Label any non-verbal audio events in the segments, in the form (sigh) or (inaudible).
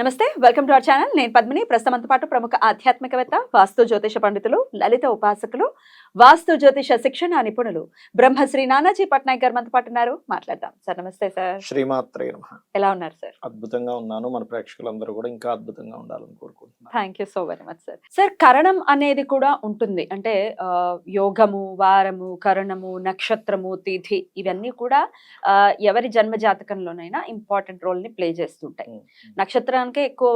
నమస్తే welcome to our channel. నేను పద్మిని. ప్రస్తుతంతో పాటు ప్రముఖ ఆధ్యాత్మికవేత్త వాస్తు జ్యోతిష పండితులు లలిత ఉపాసకులు వాస్తు జ్యోతిష శిక్షణ నిపుణులు బ్రహ్మశ్రీ నానాజీ పట్నాయక్ గారు మనతో పాటు ఉన్నారు. మాట్లాడదాం. సార్ నమస్తే సార్. శ్రీమాత్రే నమ. ఎలా ఉన్నారు సార్? అద్భుతంగా ఉన్నాను. మన ప్రేక్షకులందరూ కూడా ఇంకా అద్భుతంగా ఉండాలని కోరుకుంటున్నాను. Thank you so very much sir. Sir కరణం అనేది కూడా ఉంటుంది. అంటే యోగము వారము కరణము నక్షత్రము తిథి ఇవన్నీ కూడా ఎవరి జన్మ జాతకంలోనైనా ఇంపార్టెంట్ రోల్ని ప్లే చేస్తుంటాయి. నక్షత్రానికే ఎక్కువ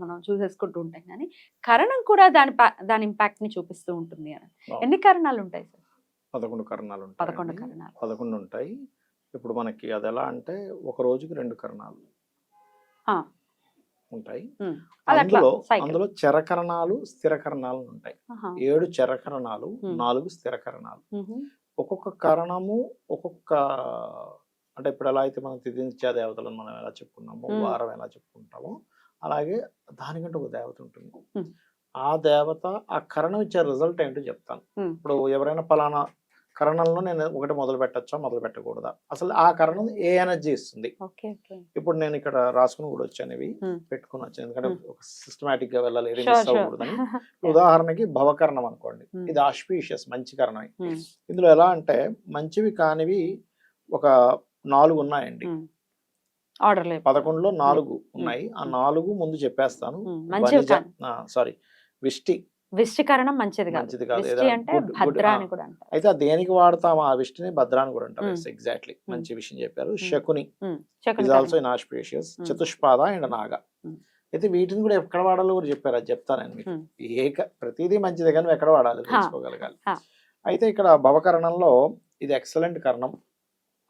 మనం చూసేసుకుంటూ ఉంటాం కానీ కరణం కూడా దాని దాని ఇంపాక్ట్ని చూపిస్తూ ఉంటుంది అని ఎన్ని కరణాలు ఉంటాయి సార్ పదకొండు కరణాలు ఉంటాయి పదకొండు కరణాలు పదకొండు ఉంటాయి ఇప్పుడు మనకి అది ఎలా అంటే ఒక రోజుకి రెండు కరణాలు. ఉంటాయి అందులో. అందులో చరకరణాలు స్థిరకరణాలు ఉంటాయి. ఏడు చరకరణాలు. నాలుగు స్థిరకరణాలు. ఒక్కొక్క కరణము ఒక్కొక్క అంటే ఇప్పుడు ఎలా అయితే మనం తిథినిత్యా దేవతలను మనం ఎలా చెప్పుకున్నామో. వారం ఎలా చెప్పుకుంటామో అలాగే దానికంటే ఒక దేవత ఉంటుంది. ఆ దేవత ఆ కరణం ఇచ్చే రిజల్ట్ ఏంటో చెప్తాను. ఇప్పుడు ఎవరైనా పలానా కరణంలో నేను ఒకటి మొదలు పెట్టచ్చా మొదలు పెట్టకూడదా అసలు ఆ కరణం ఏ ఎనర్జీ ఇస్తుంది ఇప్పుడు నేను ఇక్కడ రాసుకుని కూడా వచ్చాను ఇవి. పెట్టుకుని వచ్చాను ఎందుకంటే. ఒక సిస్టమేటిక్గా వెళ్ళాలి మిస్. అవ్వకూడదని (laughs) ఉదాహరణకి భవకరణం అనుకోండి. ఇది ఆస్పీషియస్ మంచి కరణం ఇందులో ఎలా అంటే మంచివి కానివి ఒక నాలుగు ఉన్నాయండి పదకొండులో నాలుగు ఉన్నాయి. ఆ. నాలుగు ముందు చెప్పేస్తాను. సారీ విష్టి. విష్టికరణం మంచిది మంచిది కాదు. అంటే అయితే దేనికి వాడతాం ఆ విష్టిని భద్రాన్ని కూడా అంటారు. ఎగ్జాక్ట్లీ. మంచి విషయం చెప్పారు. Shakuni. Is also. Inauspicious. Chatushpada and Naga. అయితే వీటిని కూడా ఎక్కడ వాడాలో కూడా చెప్పారు. అది చెప్తాను మీకు. ఏక ప్రతిదీ మంచిదే కానీ ఎక్కడ వాడాలి. తెలుసుకోగలగాలి. అయితే ఇక్కడ భవకరణంలో ఇది ఎక్సలెంట్ కరణం.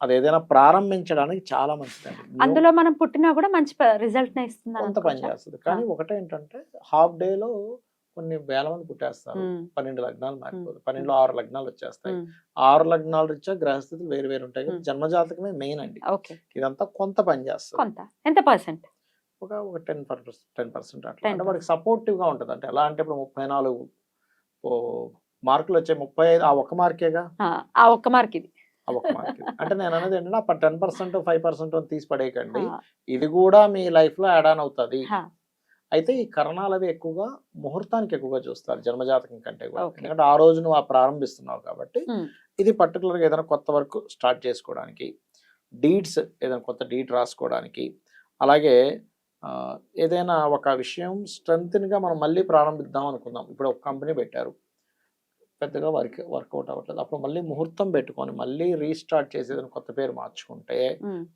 అది ఏదైనా ప్రారంభించడానికి చాలా మంచిదండి. New- అందులో మనం పుట్టినా కూడా మంచి రిజల్ట్ ఇస్తుంది కొంత పని చేస్తుంది. కానీ ఒకటే ఏంటంటే హాఫ్ డే లో కొన్ని వేల మంది పుట్టేస్తారు. పన్నెండు లగ్నాలు మారిపోతాయి పన్నెండులో ఆరు లగ్నాలు వచ్చేస్తాయి. ఆరు లగ్నాలు రీత్యా గ్రహస్థితులు వేరు వేరు ఉంటాయి. జన్మజాతకమే మెయిన్ అండి. ఓకే. ఇదంతా కొంత పని చేస్తుంది. ఎంత పర్సెంట్ ఒక ఒక టెన్ పర్సెంట్ టెన్ పర్సెంట్ అట్లా. 10%. అంటే వాడికి సపోర్టివ్గా ఉంటుంది. అంటే ఎలా అంటే ఇప్పుడు ముప్పై నాలుగు మార్కులు వచ్చాయి ముప్పై ఐదు ఆ ఒక్క మార్కేగా? ఆ ఒక్క మార్క్ ఇది. మార్క్ అంటే నేను అనేది ఏంటంటే ఆ టెన్ పర్సెంట్ ఫైవ్ పర్సెంట్ తీసి పడేయకండి. ఇది కూడా మీ లైఫ్లో యాడ్ ఆన్ అవుతుంది. అయితే ఈ కరణాలు అవి ఎక్కువగా ముహూర్తానికి ఎక్కువగా చూస్తారు జన్మజాతకం కంటే కూడా. ఎందుకంటే ఆ రోజు నువ్వు ఆ ప్రారంభిస్తున్నావు కాబట్టి. ఇది particular గా ఏదైనా కొత్త వర్క్ స్టార్ట్ చేసుకోవడానికి డీడ్స్ ఏదైనా కొత్త డీట్ రాసుకోవడానికి అలాగే ఏదైనా ఒక విషయం strengthen గా మనం మళ్ళీ ప్రారంభిద్దాం అనుకుందాం. ఇప్పుడు ఒక కంపెనీ పెట్టారు. పెద్దగా వర్క్ వర్కౌట్ అవ్వట్లేదు. అప్పుడు మళ్ళీ ముహూర్తం పెట్టుకొని మళ్ళీ రీస్టార్ట్ చేసి ఏదైనా కొత్త పేరు మార్చుకుంటే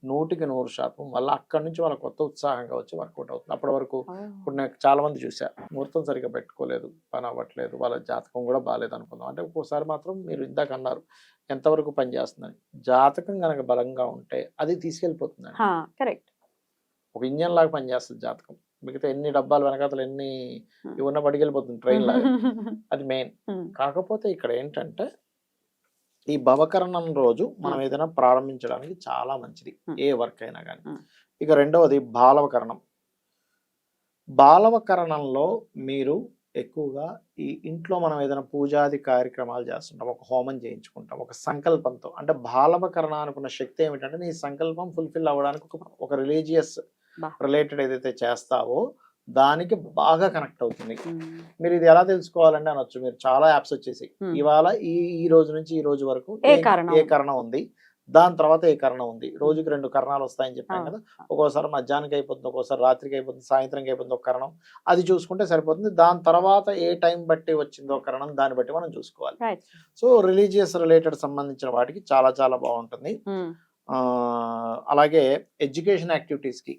నూటికి నూరు శాతం మళ్ళీ అక్కడి నుంచి వాళ్ళ కొత్త ఉత్సాహంగా వచ్చి వర్కౌట్ అవుతుంది. అప్పటి వరకు ఇప్పుడు నేను చాలా మంది చూసా ముహూర్తం సరిగ్గా పెట్టుకోలేదు పని అవ్వట్లేదు వాళ్ళ జాతకం కూడా బాగాలేదు అనుకుందాం. అంటే ఒక్కోసారి మాత్రం మీరు ఇందాక అన్నారు ఎంతవరకు పని చేస్తుందని. జాతకం కనుక బలంగా ఉంటే అది తీసుకెళ్ళిపోతుందండి. హా, కరెక్ట్. ఒక ఇంజన్ లాగా పనిచేస్తుంది జాతకం. మిగతా ఎన్ని డబ్బాలు వెనకాతలు ఎన్ని ఉన్న పడికెళ్ళిపోతుంది ట్రైన్ లాగా (laughs) అది మెయిన్ కాకపోతే ఇక్కడ ఏంటంటే ఈ భవకరణం రోజు మనం. ఏదైనా ప్రారంభించడానికి చాలా మంచిది. ఏ వర్క్ అయినా కానీ. ఇక రెండవది బాలవకరణం బాలవకరణంలో మీరు ఎక్కువగా ఈ ఇంట్లో మనం ఏదైనా పూజాది కార్యక్రమాలు చేస్తుంటాం ఒక హోమం చేయించుకుంటాం ఒక సంకల్పంతో అంటే బాలవకరణ అనుకున్న శక్తి ఏమిటంటే నీ సంకల్పం ఫుల్ఫిల్ అవ్వడానికి ఒక ఒక రిలీజియస్. రిలేటెడ్ ఏదైతే చేస్తావో దానికి బాగా కనెక్ట్ అవుతుంది. మీరు ఇది ఎలా తెలుసుకోవాలంటే అనొచ్చు. మీరు చాలా యాప్స్ వచ్చేసి. ఇవాళ ఈ ఈ రోజు నుంచి ఈ రోజు వరకు ఏ కరణం? ఉంది? దాని తర్వాత ఏ కరణం ఉంది? రోజుకి రెండు కరణాలు వస్తాయని చెప్పాం ఆ. కదా. ఒక్కోసారి మధ్యాహ్నానికి అయిపోతుంది ఒక్కోసారి రాత్రికి అయిపోతుంది సాయంత్రంకి అయిపోతుంది ఒక కరణం. అది చూసుకుంటే సరిపోతుంది. దాని తర్వాత ఏ టైం బట్టి వచ్చిందో కరణం దాన్ని బట్టి మనం చూసుకోవాలి. సో రిలీజియస్ రిలేటెడ్ సంబంధించిన వాటికి చాలా చాలా బాగుంటుంది. అలాగే ఎడ్యుకేషన్ యాక్టివిటీస్కి.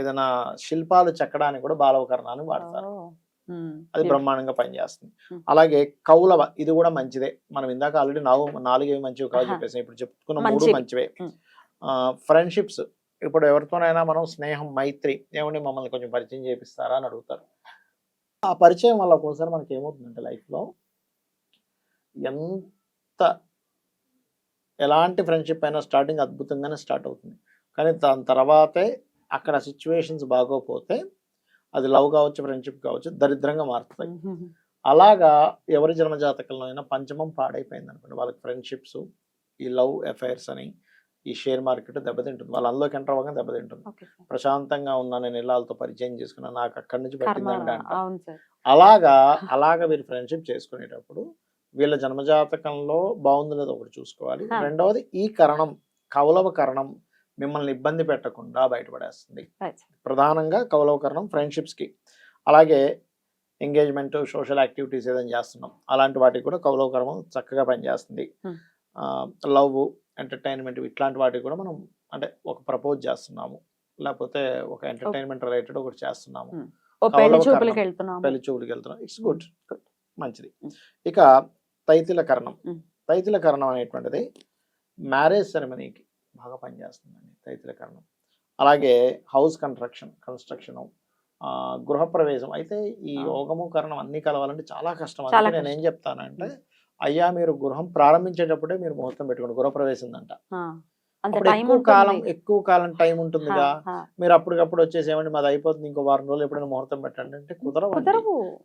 ఏదైనా శిల్పాలు చెక్కడానికి కూడా బాలవకరణాన్ని వాడతారు అది. బ్రహ్మాండంగా పనిచేస్తుంది. అలాగే కౌలవ ఇది కూడా మంచిదే మనం ఇందాక ఆల్రెడీ నాలుగు నాలుగేవి మంచివి కాదు. చెప్పేసి ఇప్పుడు చెప్పుకున్న మూడు మంచివి. ఫ్రెండ్షిప్స్ ఇప్పుడు ఎవరితోనైనా మనం స్నేహం మైత్రి ఏమండి మమ్మల్ని కొంచెం పరిచయం చేపిస్తారా అని అడుగుతారు ఆ పరిచయం వల్ల ఒక్కోసారి మనకి ఏమవుతుందంటే life లో ఎంత ఎలాంటి ఫ్రెండ్షిప్ అయినా స్టార్టింగ్ అద్భుతంగానే స్టార్ట్ అవుతుంది. కానీ దాని తర్వాతే అక్కడ సిచ్యువేషన్స్ బాగోపోతే అది లవ్ కావచ్చు ఫ్రెండ్షిప్ కావచ్చు దరిద్రంగా మారుతుంది అలాగా ఎవరి జన్మజాతకంలో అయినా పంచమం పాడైపోయింది అనుకోండి. వాళ్ళకి ఫ్రెండ్షిప్స్ ఈ లవ్ అఫైర్స్ అని ఈ షేర్ మార్కెట్ దెబ్బతింటుంది వాళ్ళు అందులోకి ఎంటర్ అవ్వగా దెబ్బతింటుంది ప్రశాంతంగా ఉన్న నేను ఇళ్ళతో పరిచయం చేసుకున్నా నాకు అక్కడి నుంచి సార్. అలాగా అలాగా మీరు ఫ్రెండ్షిప్ చేసుకునేటప్పుడు వీళ్ళ జన్మజాతకంలో బాగుంది లేదో ఒకటి చూసుకోవాలి. రెండవది ఈ కరణం కౌలవ కరణం మిమ్మల్ని ఇబ్బంది పెట్టకుండా బయటపడేస్తుంది. ప్రధానంగా కౌలవ కరణం ఫ్రెండ్షిప్స్కి అలాగే ఎంగేజ్మెంట్ సోషల్ యాక్టివిటీస్ ఏదైనా చేస్తున్నాం. అలాంటి వాటికి కూడా కౌలవ కరణం చక్కగా పనిచేస్తుంది. Hmm. లవ్ ఎంటర్టైన్మెంట్ ఇట్లాంటి వాటికి కూడా మనం అంటే ఒక ప్రపోజ్ చేస్తున్నాము. లేకపోతే ఒక ఎంటర్టైన్మెంట్ రిలేటెడ్ ఒకటి చేస్తున్నాము. Hmm. పెళ్ళి చూపులకు వెళ్తున్నాం. It's good Good. మంచిది. ఇక తైతిల కరణం. తైతిల కరణం అనేటువంటిది మ్యారేజ్ సెరమనీకి బాగా పనిచేస్తుందండి తైతిల కరణం. అలాగే హౌస్ కన్స్ట్రక్షన్ కన్స్ట్రక్షన్ గృహప్రవేశం. అయితే ఈ. యోగము కరణం అన్ని కలవాలంటే చాలా కష్టం. అందుకే నేను ఏం చెప్తానంటే అయ్యా మీరు గృహం ప్రారంభించేటప్పుడే మీరు ముహూర్తం పెట్టుకోండి. గృహప్రవేశం అంట అంత టైం కాలం ఎక్కువ కాలం టైం ఉంటుందిగా. మీరు అప్పటికప్పుడు వచ్చేసి ఏమండి మాది అయిపోతుంది ఇంకో వారం రోజులు ఎప్పుడైనా ముహూర్తం పెట్టండి అంటే కుదరవు.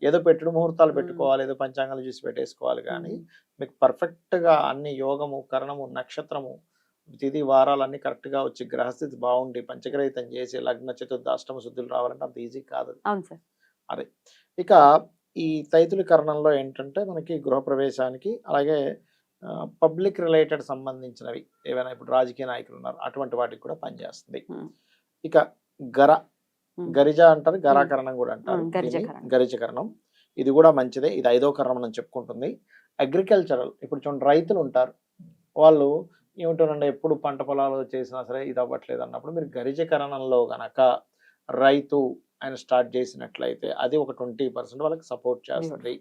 ఏదో పెట్టుడు ముహూర్తాలు. పెట్టుకోవాలి ఏదో పంచాంగాలు చూసి పెట్టేసుకోవాలి కానీ మీకు perfect గా అన్ని యోగము కరణము నక్షత్రము తిథి వారాలు అన్ని correct గా వచ్చి గ్రహస్థితి బాగుండి పంచగ్రహితం చేసి లగ్న చతుర్థ అష్టమ శుద్ధులు రావాలంటే అంత ఈజీ కాదు. సార్. ఇక ఈ తైతుల కరణంలో ఏంటంటే మనకి గృహప్రవేశానికి అలాగే పబ్లిక్ రిలేటెడ్ సంబంధించినవి ఏవైనా ఇప్పుడు రాజకీయ నాయకులు ఉన్నారు అటువంటి వాటికి కూడా పనిచేస్తుంది. ఇక గర. గరిజ అంటారు గరాకరణం కూడా అంటారు. మ్మ్, గరిజ దీన్ని కరణం. గరిజ కరణం ఇది కూడా మంచిదే. ఇది ఐదో కరణం అని చెప్పుకుంటుంది. అగ్రికల్చరల్ ఇప్పుడు చూడండి రైతులు ఉంటారు. వాళ్ళు ఏమిటారంటే ఎప్పుడు పంట పొలాలు చేసినా సరే ఇది అవ్వట్లేదు అన్నప్పుడు మీరు గరిజ కరణంలో గనక రైతు ఆయన స్టార్ట్ చేసినట్లయితే అది ఒక ట్వంటీ పర్సెంట్ వాళ్ళకి సపోర్ట్ చేస్తుంది.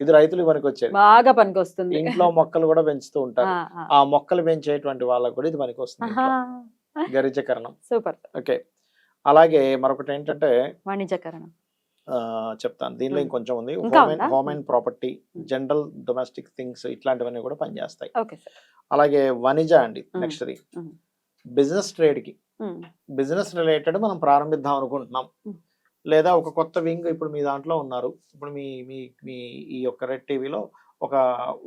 ఇది రైతులు మనకి వచ్చేది బాగా పనికొస్తుంది. ఇంట్లో మొక్కలు కూడా పెంచుతూ ఉంటారు. ఆ, మొక్కలు పెంచేటువంటి వాళ్ళకి కూడా ఇది పనికి వస్తుంది ఆహా, గరిజకరణం. సూపర్. ఓకే. అలాగే మరొకటి ఏంటంటే వాణిజ్యకరణం చెప్తాను. దీనిలో. ఇంకొంచెం ఉంది. Home and property. General domestic things ఇట్లాంటివన్నీ కూడా పనిచేస్తాయి. అలాగే వనిజ అండి మ్మ్. Next the. మ్మ్. బిజినెస్ ట్రేడ్కి బిజినెస్ రిలేటెడ్ మనం ప్రారంభిద్దాం అనుకుంటున్నాం. లేదా ఒక కొత్త వింగ్ ఇప్పుడు మీ దాంట్లో ఉన్నారు. ఇప్పుడు మీ మీ మీ ఈ యొక్క రెడ్ టీవీలో ఒక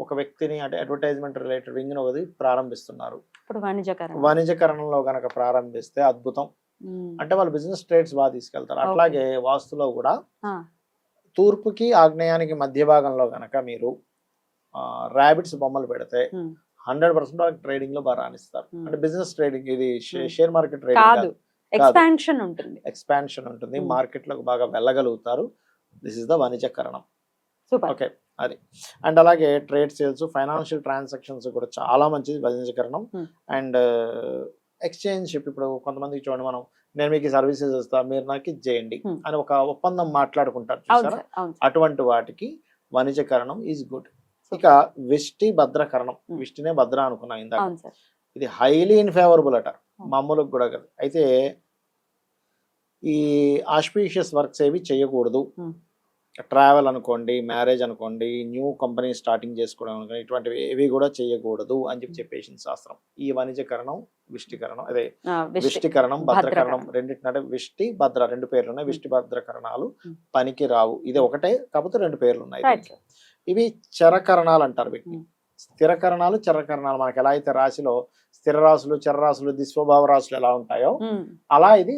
ఒక వ్యక్తిని అంటే అడ్వర్టైజ్మెంట్ రిలేటెడ్ వింగ్ ఒకటి ప్రారంభిస్తున్నారు. ఇప్పుడు వాణిజ్యకరణం. వాణిజ్యకరణంలో గనక ప్రారంభిస్తే అద్భుతం. అంటే వాళ్ళు బిజినెస్ ట్రేడ్స్ బాగా తీసుకెళ్తారు. అట్లాగే వాస్తులో కూడా తూర్పుకి ఆగ్నేయానికి మధ్య భాగంలో గనక మీరు ర్యాబిట్స్ బొమ్మలు పెడితే హండ్రెడ్ పర్సెంట్ వాళ్ళకి ట్రేడింగ్లో బాగా రాణిస్తారు. అంటే బిజినెస్ ట్రేడింగ్ ఇది. షేర్ మార్కెట్ ట్రేడింగ్ ఎక్స్పాన్షన్ ఉంటుంది. ఎక్స్పాన్షన్ ఉంటుంది. Hmm. మార్కెట్లో బాగా వెళ్ళగలుగుతారు. దిస్ ఇస్ ద వాణిజ్యకరణం ఓకే అది. అండ్ అలాగే ట్రేడ్ సేల్స్ ఫైనాన్షియల్ ట్రాన్సాక్షన్స్ కూడా చాలా మంచిది వాణిజ్యకరణం Hmm. అండ్ ఎక్స్చేంజ్ ఇప్పుడు కొంతమందికి చూడండి మనం నేను మీకు సర్వీసెస్ ఇస్తా మీరు నాకు ఇది చేయండి Hmm. అని ఒక ఒప్పందం మాట్లాడుకుంటారు చూసారా. అటువంటి వాటికి వాణిజ్యకరణం ఈజ్ గుడ్ ఇక విష్టి భద్రకరణం. విష్టినే భద్ర అనుకున్నాం ఇందాక. ఇది హైలీ ఇన్ఫేవరబుల్ అట. మామూలుగా కూడా కదా. అయితే ఈ ఆస్పీషియస్ వర్క్స్ ఏవి చేయకూడదు. ట్రావెల్ అనుకోండి మ్యారేజ్ అనుకోండి న్యూ కంపెనీ స్టార్టింగ్ చేసుకోవడం అనుకోండి ఇటువంటివి ఏవి కూడా చేయకూడదు అని చెప్పి చెప్పేసింది శాస్త్రం ఈ వాణిజ్యకరణం విష్టికరణం అదే. విష్టికరణం భద్రకరణం. రెండింటినంటే విష్టి భద్ర రెండు పేర్లు ఉన్నాయి విష్టి భద్రకరణాలు. పనికి రావు ఇది ఒకటే కాకపోతే రెండు పేర్లు ఉన్నాయి. ఇవి చరకరణాలు అంటారు వీటిని. స్థిరకరణాలు చరకరణాలు మనకి ఎలా అయితే రాశిలో స్థిర రాశులు చరరాశులు దిస్వభావ రాశులు ఎలా ఉంటాయో అలా ఇది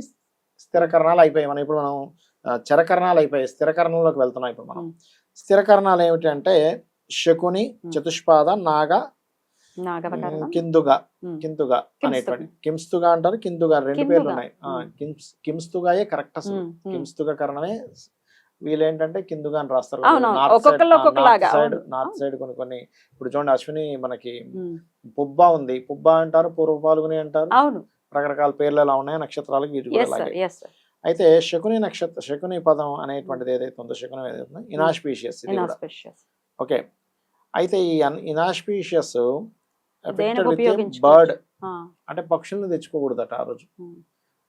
స్థిరకరణాలు అయిపోయాయి. మనం ఇప్పుడు మనం చరకరణాలు అయిపోయాయి. స్థిరకరణంలోకి వెళ్తున్నాం ఇప్పుడు మనం. స్థిరకరణాలు ఏమిటి అంటే శకుని. చతుష్పాద నాగ కిందుగా కింస్తుగా. అనేటువంటి కింస్తుగా అంటారు. కిందుగా రెండు కిందుగా. పేర్లు ఉన్నాయి. కింస్తుగాయే కరెక్ట్ అసలు. కింస్తుగా కరణమే వీళ్ళేంటంటే కిందుగా అని రాస్తారు ఒక్కొక్కలాగా, సైడ్. నార్త్ సైడ్ కొన్ని కొన్ని ఇప్పుడు చూడండి అశ్విని మనకి పుబ్బ ఉంది. పుబ్బ అంటారు పూర్వ పాల్గొని అంటారు రకరకాల పేర్లు ఎలా ఉన్నాయి నక్షత్రాలకు వీటి కూడా అయితే శకుని నక్షత్ర శకుని పదం అనేటువంటిది ఏదైతే ఉందో శకుని ఏదైతే ఉందో ఇనాస్పీషియస్ ఇది కూడా. Inauspicious okay. అయితే ఈ ఇనాస్పీషియస్? బర్డ్ అంటే పక్షులను తెచ్చుకోకూడదట ఆ రోజు. ఉమ్.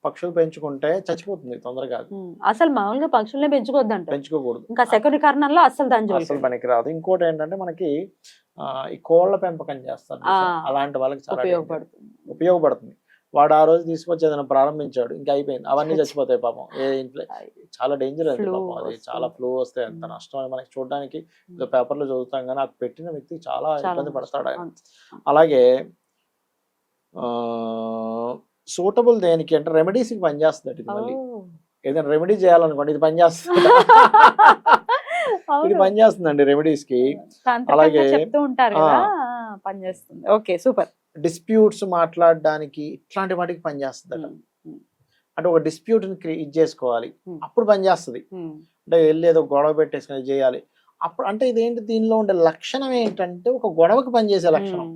పక్షులు పెంచుకుంటే చచ్చిపోతుంది తొందరగా. ఉమ్, అసలు మామూలుగా పక్షుల్ని పెంచుకోవద్దంట పెంచుకోకూడదు. ఇంకా శకునీకరణంలో అస్సలు దాని అసలు జోలికి పనికి రాదు. ఇంకోటి ఏంటంటే మనకి ఈ కోళ్ళ పెంపకం చేస్తారు? అలాంటి వాళ్ళకి చాలా. ఉపయోగపడుతుంది. ఉపయోగపడుతుంది. వాడు ఆ రోజు తీసుకొచ్చి ఏదైనా ప్రారంభించాడు ఇంకా అయిపోయింది. అవన్నీ చచ్చిపోతాయి పాపం. ఏ ఇంట్లో చాలా డేంజర్ Flu పాపం. అది. చాలా ఫ్లూ వస్తే ఎంత ఉమ్. నష్టం అని మనకి చూడడానికి పేపర్లో చదువుతాం కానీ అది పెట్టిన వ్యక్తి చాలా ఇబ్బంది పడతాడు ఆయన. అలాగే సూటబుల్ దేనికి అంటే రెమెడీస్కి పనిచేస్తుంది ఇది మళ్ళీ. ఏదైనా రెమెడీ చేయాలనుకోండి ఇది పనిచేస్తుంది ఇది. పనిచేస్తుందండి రెమెడీస్కి. అలాగే, చెప్తూ ఉంటారు పనిచేస్తుంది ఓకే సూపర్. డిస్ప్యూట్స్ మాట్లాడడానికి ఇట్లాంటి వాటికి పనిచేస్తుంది అంటే ఒక డిస్ప్యూట్ ఇది చేసుకోవాలి. అప్పుడు పనిచేస్తుంది అంటే వెళ్ళి ఏదో గొడవ పెట్టేసుకుని చేయాలి. అప్పుడు అంటే ఇదేంటి దీనిలో ఉండే లక్షణం ఏంటంటే ఒక గొడవకి పనిచేసే లక్షణం.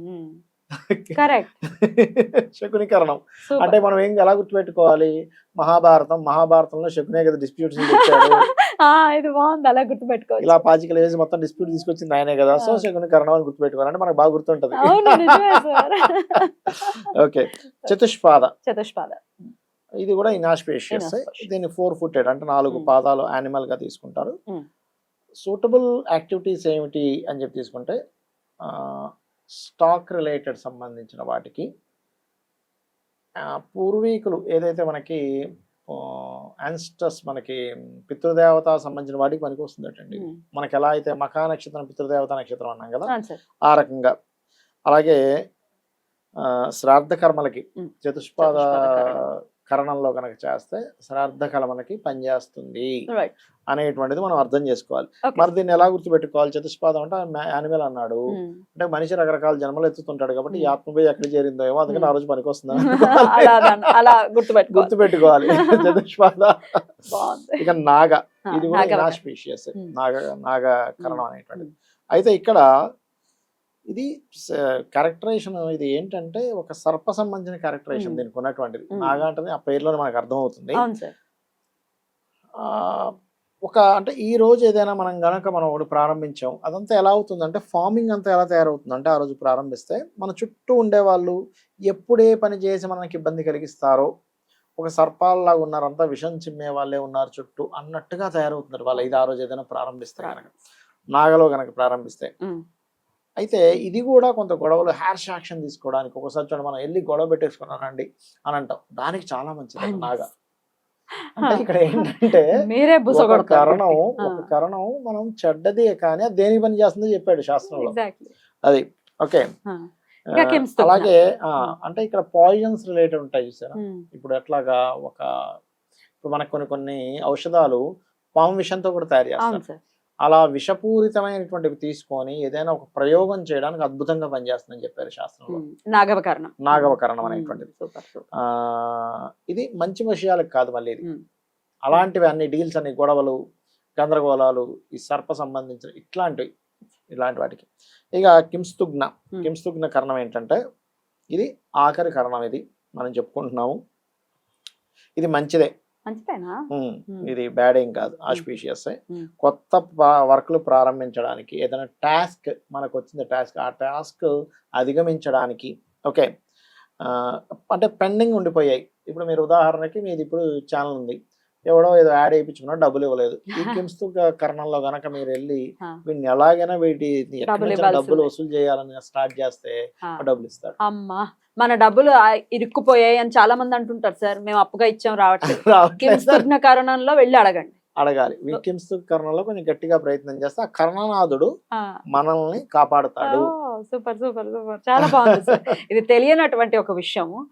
(laughs) శకునీకరణం అంటే మనం ఏం ఎలా గుర్తుపెట్టుకోవాలి? మహాభారతం మహాభారతంలో శకునే కదా డిస్ప్యూట్స్ తెచ్చాడు (laughs) ఇది బాగుంది. అలా గుర్తుపెట్టుకోవచ్చు. ఇలా పాచికలు వేసి మొత్తం డిస్ప్యూట్ తీసుకొచ్చింది ఆయనే కదా. సో ఆ. శకునీకరణం అని గుర్తుపెట్టుకోవాలి అంటే మనకు బాగా గుర్తుంటది. (laughs) ఓకే. చతుష్పాద. చతుష్పాద. ఇది కూడా ఇనాస్పేషియస్. దీన్ని ఫోర్ ఫుటెడ్ అంటే నాలుగు Mm. పాదాలు యానిమల్గా తీసుకుంటారు. సూటబుల్ యాక్టివిటీస్ ఏమిటి అని చెప్పి తీసుకుంటే స్టాక్ రిలేటెడ్ సంబంధించిన వాటికి పూర్వీకులు ఏదైతే మనకి యాన్స్టర్స్ మనకి పితృదేవత సంబంధించిన వాటికి పనికి వస్తుందటండి. మనకి ఎలా అయితే మకా నక్షత్రం పితృదేవత నక్షత్రం అన్నాం కదా ఆ రకంగా. అలాగే శ్రాద్ధ కర్మలకి చతుష్పాద కరణంలో కనుక చేస్తే శ్రాద్ధ కర్మలకి పనిచేస్తుంది అనేటువంటిది మనం అర్థం చేసుకోవాలి. మరి దీన్ని ఎలా గుర్తుపెట్టుకోవాలి? చతుష్పాదం అంటే యానిమల్ అన్నాడు. అంటే మనిషి రకరకాల జన్మలు ఎత్తుతుంటాడు కాబట్టి ఈ Mm. ఆత్మపోయి ఎక్కడ చేరిందో ఏమో అందుకని ఆ రోజు పనికి వస్తుంది? (laughs) గుర్తుపెట్టుకోవాలి. (laughs) చతుష్పాద ఇక నాగ. ఇది కూడా నాగవక. Inauspicious Mm. నాగ నాగ కరణం అనేటువంటిది. అయితే ఇక్కడ ఇది క్యారెక్టరైజేషన్ ఇది ఏంటంటే ఒక సర్ప సంబంధించిన క్యారెక్టరైజేషన్. దీనికి ఉన్నటువంటిది. నాగ అంటే ఆ పేరులో మనకు అర్థం అవుతుంది అవును సార్ ఆ, ఒక అంటే ఈ రోజు ఏదైనా మనం గనక మనం ఒకటి ప్రారంభించాం అదంతా ఎలా అవుతుందంటే ఫార్మింగ్ అంతా ఎలా తయారవుతుంది అంటే ఆ రోజు ప్రారంభిస్తే మన చుట్టూ ఉండే వాళ్ళు ఎప్పుడే పని చేసి మనకి ఇబ్బంది కలిగిస్తారో ఒక సర్పాల్లాగా ఉన్నారు అంతా విషం చిమ్మే వాళ్ళే ఉన్నారు చుట్టూ అన్నట్టుగా తయారవుతున్నారు వాళ్ళు ఇది ఆ రోజు ఏదైనా ప్రారంభిస్తే కనుక నాగలో కనుక ప్రారంభిస్తే. అయితే ఇది కూడా కొంత గొడవలు హ్యాష్ యాక్షన్ తీసుకోవడానికి ఒకసారి చూడండి మనం వెళ్ళి గొడవ పెట్టేసుకున్నానండి అని అంటాం. దానికి చాలా మంచిది. నాగ అంటే ఇక్కడ ఏంటంటే మీరే కరణం. ఒక కరణం మనం చెడ్డది కానీ అది దేనికి పని చేస్తుందో చెప్పాడు శాస్త్రంలో. అది ఓకే. అలాగే. అంటే ఇక్కడ పాయిజన్స్ రిలేటెడ్ ఉంటాయి చూసారా? ఇప్పుడు ఎట్లాగా ఒక ఇప్పుడు మనకు కొన్ని కొన్ని ఔషధాలు పాము విషంతో కూడా తయారు చేస్తారు. సార్. అలా విషపూరితమైనటువంటివి తీసుకొని ఏదైనా ఒక ప్రయోగం చేయడానికి అద్భుతంగా పనిచేస్తుందని చెప్పారు శాస్త్రంలో. నాగవకరణం. నాగవకరణం అనేటువంటిది. ఇది మంచి విషయాలకు కాదు మళ్ళీ ఇది. అలాంటివి అన్ని డీల్స్ అన్ని గొడవలు గందరగోళాలు ఈ సర్ప సంబంధించిన ఇట్లాంటివి ఇలాంటి వాటికి. ఇక కింస్తుగ్న. కింస్తుగ్న కరణం ఏంటంటే ఇది ఆఖరి కరణం ఇది. మనం చెప్పుకుంటున్నాము. ఇది మంచిదే. ఇది బ్యాడ్ ఏం కాదు. ఆస్పీషియస్. కొత్త వర్క్లు ప్రారంభించడానికి ఏదైనా టాస్క్ మనకు వచ్చింది టాస్క్ ఆ టాస్క్ అధిగమించడానికి ఓకే. అంటే పెండింగ్ ఉండిపోయాయి. ఇప్పుడు మీరు ఉదాహరణకి మీది ఇప్పుడు ఛానల్ ఉంది. ఎవడో ఏదో యాడ్ వేయించుకున్నా డబ్బులు ఇవ్వలేదు. ఈ (laughs) కిమ్స్తు కరణంలో గనక మీరు వెళ్ళి. వీడిని ఎలాగైనా వీటి డబ్బులు. వసూలు చేయాలని స్టార్ట్ చేస్తే డబ్బులు ఇస్తాడు. అమ్మా మన డబ్బులు ఇరుక్కుపోయాయి అని చాలా మంది అంటుంటారు సార్ మేము అప్పుగా ఇచ్చాం రావట్లేదు. (laughs) కారణంలో వెళ్ళి అడగండి. అడగాలి. ఈ కిమ్స్తు కరణంలో కొంచెం గట్టిగా ప్రయత్నం చేస్తే ఆ కర్ణనాథుడు. మనల్ని కాపాడుతాడు. Super super super. చాలా బాగుంది సార్. ఇది తెలియనటువంటి ఒక విషయము.